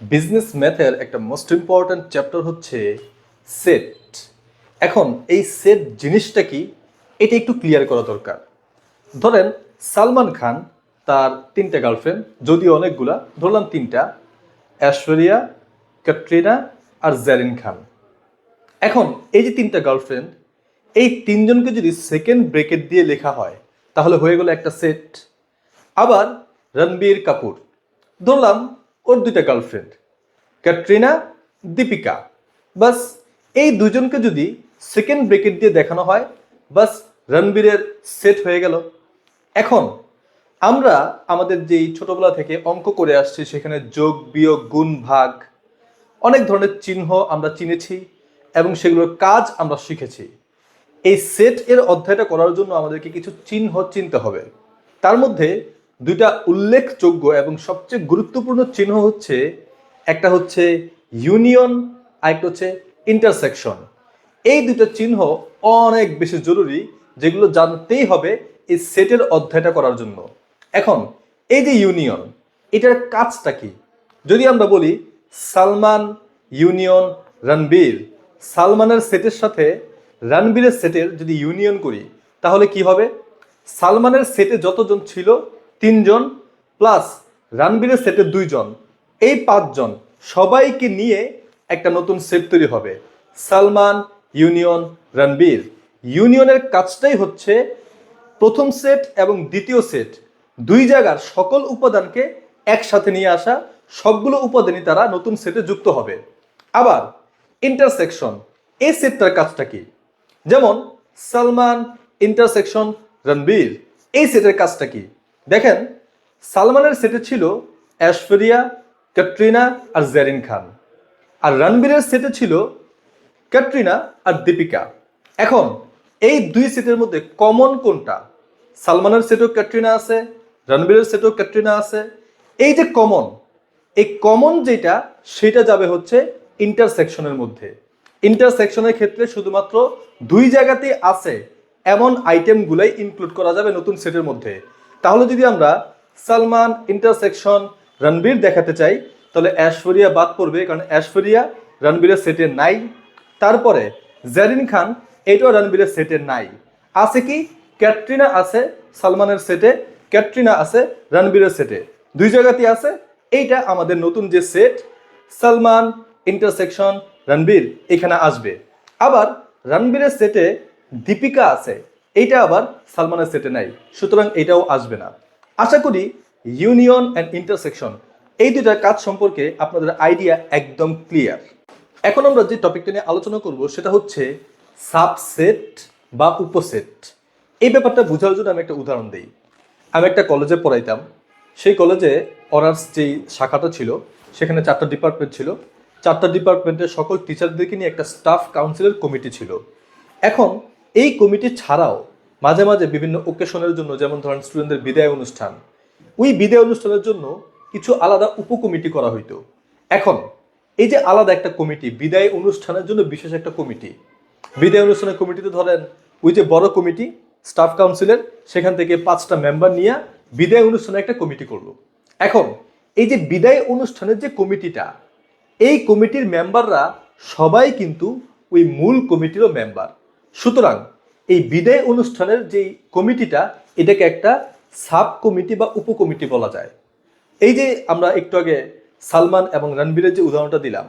Business ম্যাথের একটা most important chapter হচ্ছে সেট এখন এই সেট জিনিসটা কি? এটা একটু ক্লিয়ার করা দরকার। ধরেন সালমান খান তার তিনটা গার্লফ্রেন্ড যদিও অনেকগুলা, ধরলাম তিনটা, ঐশ্বরিয়া, ক্যাটরিনা আর জ্যারিন খান। এখন এই যে তিনটা গার্লফ্রেন্ড এই তিনজনকে যদি সেকেন্ড ব্রেকেট দিয়ে লেখা হয়, তাহলে হয়ে গেল একটা সেট আবার রণবীর কাপুর। ধরলাম ওর দুইটা গার্লফ্রেন্ড ক্যাটরিনা, দীপিকা। বাস, এই দুজনকে যদি সেকেন্ড ব্রেকেট দিয়ে দেখানো হয়, বাস, রণবীরের সেট হয়ে গেল। এখন, আমরা আমাদের যেই ছোটবেলা থেকে অঙ্ক করে আসছি, সেখানে যোগ, বিয়োগ, গুণ, ভাগ, অনেক ধরনের চিহ্ন আমরা চিনেছি এবং সেগুলোর কাজ আমরা শিখেছি। এই সেট এর অধ্যায়টা করার জন্য আমাদেরকে কিছু চিহ্ন চিনতে হবে। তার মধ্যে দুইটা উল্লেখযোগ্য এবং সবচেয়ে গুরুত্বপূর্ণ চিহ্ন হচ্ছে, একটা হচ্ছে ইউনিয়ন আর একটা হচ্ছে ইন্টারসেকশন এই দুটো চিহ্ন অনেক বেশি জরুরি, যেগুলো জানতেই হবে এই সেটের অধ্যায়টা করার জন্য। এখন, এই যে ইউনিয়ন এটার কাজটা কি? যদি আমরা বলি, সালমান ইউনিয়ন রণবীর, সালমানের সেটের সাথে রণবীরের সেটের যদি ইউনিয়ন করি, তাহলে কি হবে? সালমানের সেটে যতজন ছিল তিনজন প্লাস রানবীরের সেটে দুইজন। এই পাঁচজন সবাইকে নিয়ে একটা নতুন সেট তৈরি হবে। সালমান, ইউনিয়ন রণবীর ইউনিয়নের কাজটাই হচ্ছে প্রথম সেট এবং দ্বিতীয় সেট দুই জায়গার সকল উপাদানকে একসাথে নিয়ে আসা, সবগুলো উপাদানই তারা নতুন সেটে যুক্ত হবে। আবার ইন্টারসেকশন এই সেটটার কাজটা কি? যেমন সালমান ইন্টারসেকশন রণবীর এই সেটের কাজটা কি? দেখেন, সালমানের সেটে ছিল ঐশ্বরিয়া, ক্যাটরিনা আর জেরিন খান। আর রণবীরের সেটে ছিল ক্যাটরিনা আর দীপিকা। এখন, এই দুই সেটের মধ্যে কমন কোনটা? সালমানের সেটও ক্যাটরিনা আছে, রণবীরের সেটও ক্যাটরিনা আছে। এই যে কমন এই কমন যেটা, সেটা যাবে হচ্ছে ইন্টারসেকশনের মধ্যে। ইন্টারসেকশনের ক্ষেত্রে শুধুমাত্র দুই জায়গাতেই আছে এমন আইটেমগুলাই ইনক্লুড করা যাবে নতুন সেটের মধ্যে। তাহলে যদি আমরা সালমান ইন্টারসেকশন রণবীর দেখাতে চাই, তাহলে ঐশ্বরিয়া বাদ পড়বে, কারণ ঐশ্বরিয়া রণবীরের সেটে নাই। তারপরে জেরিন খান এটাও রণবীরের সেটে নাই। আছে কি? ক্যাটরিনা আছে, সালমানের সেটে ক্যাটরিনা আছে, রণবীরের সেটে দুই জায়গাতেই আছে। এইটা আমাদের নতুন যে সেট সালমান ইন্টারসেকশন রণবীর এখানে আসবে। আবার রণবীরের সেটে দীপিকা আছে। এইটা আবার সালমানের সেটে নাই, সুতরাং এটাও আসবে না। আশা করি ইউনিয়ন অ্যান্ড ইন্টারসেকশন এই দুটার কাজ সম্পর্কে আপনাদের আইডিয়া একদম ক্লিয়ার এখন আমরা যে টপিকটা নিয়ে আলোচনা করব, সেটা হচ্ছে সাবসেট বা উপসেট এই ব্যাপারটা বোঝার জন্য আমি একটা উদাহরণ দিই। আমি একটা কলেজে পড়াইতাম, সেই কলেজে অনার্স যেই শাখাটা ছিল, সেখানে চারটা ডিপার্টমেন্ট ছিল। চারটা ডিপার্টমেন্টের সকল টিচারদেরকে নিয়ে একটা স্টাফ কাউন্সিলের কমিটি ছিল। এখন এই কমিটি ছাড়াও মাঝে মাঝে বিভিন্ন ওকেশনের জন্য, যেমন ধরেন স্টুডেন্টদের বিদায় অনুষ্ঠান, ওই বিদায় অনুষ্ঠানের জন্য কিছু আলাদা উপকমিটি করা হইতো। এখন, এই যে আলাদা একটা কমিটি, বিদায় অনুষ্ঠানের জন্য বিশেষ একটা কমিটি, বিদায় অনুষ্ঠানের কমিটিতে ধরেন ওই যে বড় কমিটি স্টাফ কাউন্সিলের সেখান থেকে পাঁচটা মেম্বার নিয়ে বিদায় অনুষ্ঠানে একটা কমিটি করল। এখন, এই যে বিদায় অনুষ্ঠানের যে কমিটিটা, এই কমিটির মেম্বাররা সবাই কিন্তু ওই মূল কমিটিরও মেম্বার সুতরাং এই বিদায় অনুষ্ঠানের যে কমিটিটা, এটাকে একটা সাব কমিটি বা উপকমিটি বলা যায়। এই যে আমরা একটু আগে সালমান এবং রণবীরের যে উদাহরণটা দিলাম,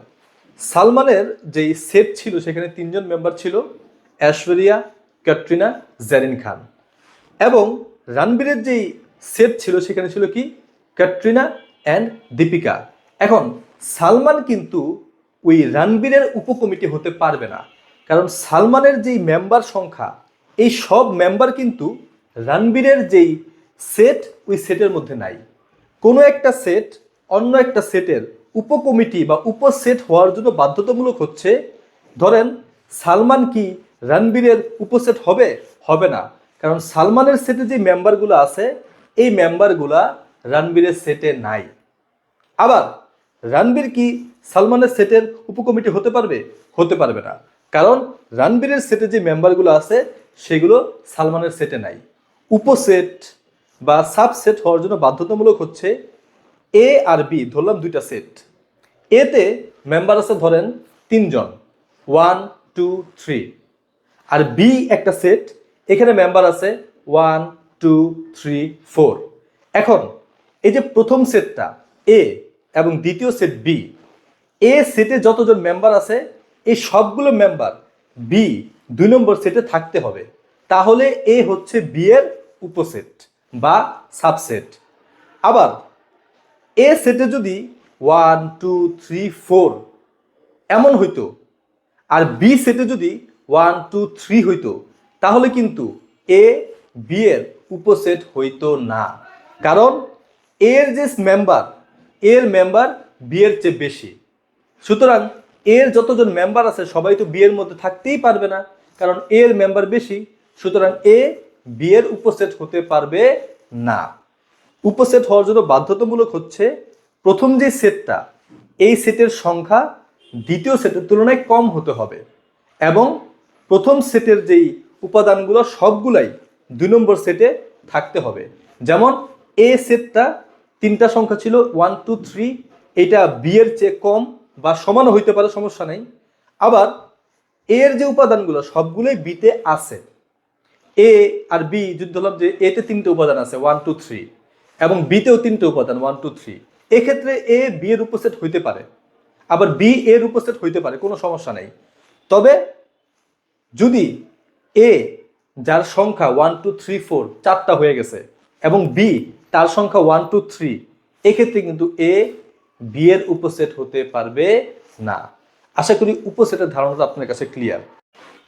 সালমানের যেই সেট ছিল, সেখানে তিনজন মেম্বার ছিল, ঐশ্বরিয়া, ক্যাটরিনা, জেরিন খান। এবং রণবীরের যেই সেট ছিল, সেখানে ছিল কি? ক্যাটরিনা অ্যান্ড দীপিকা। এখন সালমান কিন্তু ওই রণবীরের উপকমিটি হতে পারবে না। কারণ সালমানের যেই মেম্বার সংখ্যা, এই সব মেম্বার কিন্তু রণবীরের যেই সেট ওই সেটের মধ্যে নাই। কোনো একটা সেট অন্য একটা সেটের উপকমিটি বা উপসেট হওয়ার জন্য বাধ্যতামূলক হচ্ছে, ধরেন সালমান কি রণবীরের উপসেট হবে? হবে না। কারণ সালমানের সেটে যে মেম্বারগুলো আছে, এই মেম্বারগুলা রণবীরের সেটে নাই। আবার রণবীর কি সালমানের সেটের উপকমিটি হতে পারবে? হতে পারবে না। কারণ রানবীরের সেটে যে মেম্বারগুলো আছে, সেগুলো সালমানের সেটে নাই। উপসেট বা সাবসেট হওয়ার জন্য বাধ্যতামূলক হচ্ছে এ আর বি ধরলাম দুইটা সেট এতে মেম্বার আছে ধরেন তিনজন। ওয়ান টু থ্রি আর বি একটা সেট এখানে মেম্বার আছে ওয়ান টু থ্রি ফোর এখন, এই যে প্রথম সেটটা এ এবং দ্বিতীয় সেট বি এ সেটে যতজন মেম্বার আছে এই সবগুলো মেম্বার বি দুই নম্বর সেটে থাকতে হবে। তাহলে এ হচ্ছে বি এর উপসেট বা সাবসেট আবার এ সেটে যদি ওয়ান টু থ্রি ফোর এমন হইতো, আর বি সেটে যদি ওয়ান টু থ্রি হইতো, তাহলে কিন্তু এ বি এর উপসেট হইতো না। কারণ এর যে মেম্বার এর মেম্বার বি এর চেয়ে বেশি। সুতরাং এর যতজন মেম্বার আছে, সবাই তো বি এর মধ্যে থাকতেই পারবে না, কারণ এর মেম্বার বেশি। সুতরাং এ বি এর উপসেট হতে পারবে না। উপসেট হওয়ার জন্য বাধ্যতামূলক হচ্ছে, প্রথম যে সেটটা, এই সেটের সংখ্যা দ্বিতীয় সেটের তুলনায় কম হতে হবে এবং প্রথম সেটের যেই উপাদানগুলো, সবগুলাই দুই নম্বর সেটে থাকতে হবে। যেমন এ সেটটা তিনটা সংখ্যা ছিল ওয়ান টু থ্রি এটা বি এর চেয়ে কম বা সমানও হইতে পারে, সমস্যা নেই। আবার এর যে উপাদানগুলো, সবগুলোই বিতে আছে। এ আর বি যদি ধরলাম যে এতে তিনটে উপাদান আছে ওয়ান টু থ্রি এবং বিতেও তিনটে উপাদান ওয়ান টু থ্রি এক্ষেত্রে এ বি এর উপসেট হইতে পারে। আবার বি এর উপসেট হইতে পারে, কোনো সমস্যা নেই। তবে যদি এ যার সংখ্যা ওয়ান টু থ্রি ফোর চারটা হয়ে গেছে, এবং বি তার সংখ্যা ওয়ান টু থ্রি এক্ষেত্রে কিন্তু এ বি এর উপসেট হতে পারবে না। আশা করি উপসেটের ধারণাটা আপনার কাছে ক্লিয়ার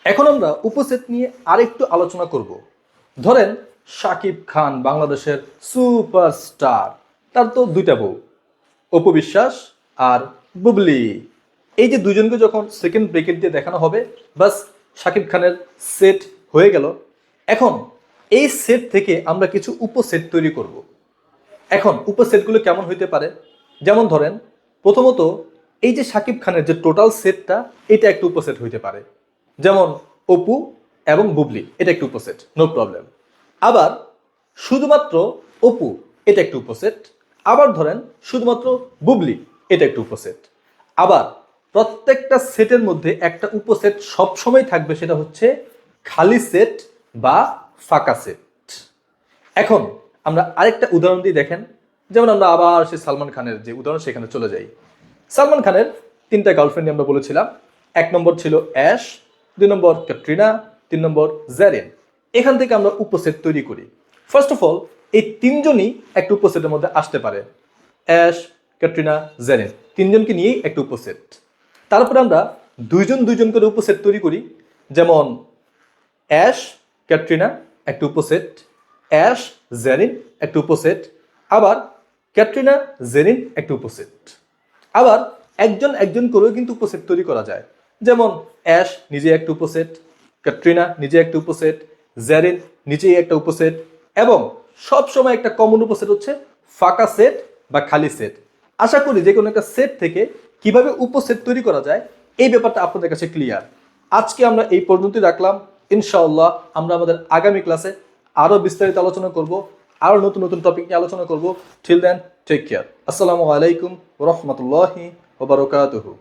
এখন আমরা উপসেট নিয়ে আরেকটু আলোচনা করব। ধরেন শাকিব খান বাংলাদেশের সুপারস্টার, তার তো দুইটা বউ অপবিশ্বাস আর বুবলি। এই যে দুজনকে যখন সেকেন্ড ব্রেকেট দিয়ে দেখানো হবে, বাস শাকিব খানের সেট হয়ে গেল। এখন এই সেট থেকে আমরা কিছু উপসেট তৈরি করব। এখন উপসেটগুলো কেমন হইতে পারে? যেমন ধরেন, প্রথমত এই যে শাকিব খানের যে টোটাল সেটটা এটা একটা উপসেট হইতে পারে। যেমন অপু এবং বুবলি, এটা একটা উপসেট নো প্রবলেম আবার শুধুমাত্র অপু, এটা একটা উপসেট আবার ধরেন, শুধুমাত্র বুবলি, এটা একটা উপসেট আবার প্রত্যেকটা সেটের মধ্যে একটা উপসেট সবসময় থাকবে, সেটা হচ্ছে খালি সেট বা ফাঁকা সেট এখন আমরা আরেকটা উদাহরণ দিয়ে দেখেন। যেমন আমরা আবার সে সালমান খানের যে উদাহরণ, সেখানে চলে যাই। সালমান খানের তিনটা গার্লফ্রেন্ড আমরা বলেছিলাম। এক নম্বর ছিল অ্যাশ, দুই নম্বর ক্যাটরিনা, তিন নম্বর জ্যারিন এখান থেকে আমরা উপসেট তৈরি করি। ফার্স্ট অফ অল এই তিনজনই একটা উপসেটের মধ্যে আসতে পারে। অ্যাশ, ক্যাটরিনা জ্যারিন তিনজনকে নিয়েই একটা উপসেট। তারপরে আমরা দুইজন দুইজন করে উপসেট তৈরি করি। যেমন অ্যাশ, ক্যাটরিনা, একটা উপসেট। অ্যাশ, জেরিন, একটা উপসেট। আবার ক্যাটরিনা জেরিন একটা উপসেট আবার একজন একজন করেও কিন্তু উপসেট তৈরি করা যায়। যেমন অ্যাশ নিজে একটা উপসেট ক্যাটরিনা নিজে একটা উপসেট জেরিন নিজেই একটা উপসেট এবং সব সময় একটা কমন উপসেট হচ্ছে ফাঁকা সেট বা খালি সেট। আশা করি যে কোনো একটা সেট থেকে কীভাবে উপসেট তৈরি করা যায়, এই ব্যাপারটা আপনাদের কাছে ক্লিয়ার আজকে আমরা এই পর্যন্তই রাখলাম। ইনশাআল্লাহ আমরা আমাদের আগামী ক্লাসে আরও বিস্তারিত আলোচনা করব। আরও নতুন নতুন টপিক নিয়ে আলোচনা করব। টিল দেন টেক কেয়ার আসসালামু আলাইকুম রহমতুল্লাহি ওবরকাতহু